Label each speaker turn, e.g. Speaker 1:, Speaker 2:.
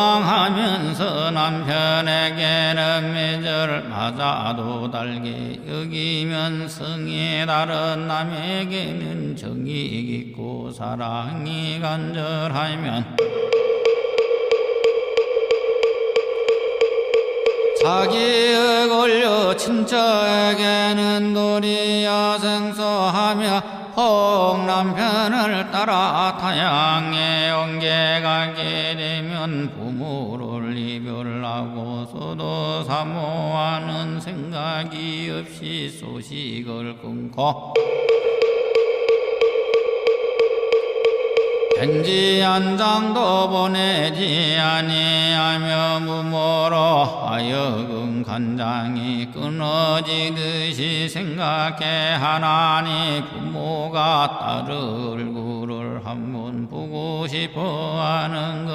Speaker 1: 원망하면서 남편에게는 매절 맞아도 달게 여기면 성에 다른 남에게는 정이 깊고 사랑이 간절하면 권려 친척에게는 도리야 생소하며 혹 남편을 따라 타양에 가게 되면 부모를 이별하고서도 사모하는 생각이 없이 소식을 끊고 편지 한 장도 보내지 아니하며 무모로 하여금 간장이 끊어지듯이 생각해 하나니 부모가 딸 얼굴을 한번 보고 싶어 하는 것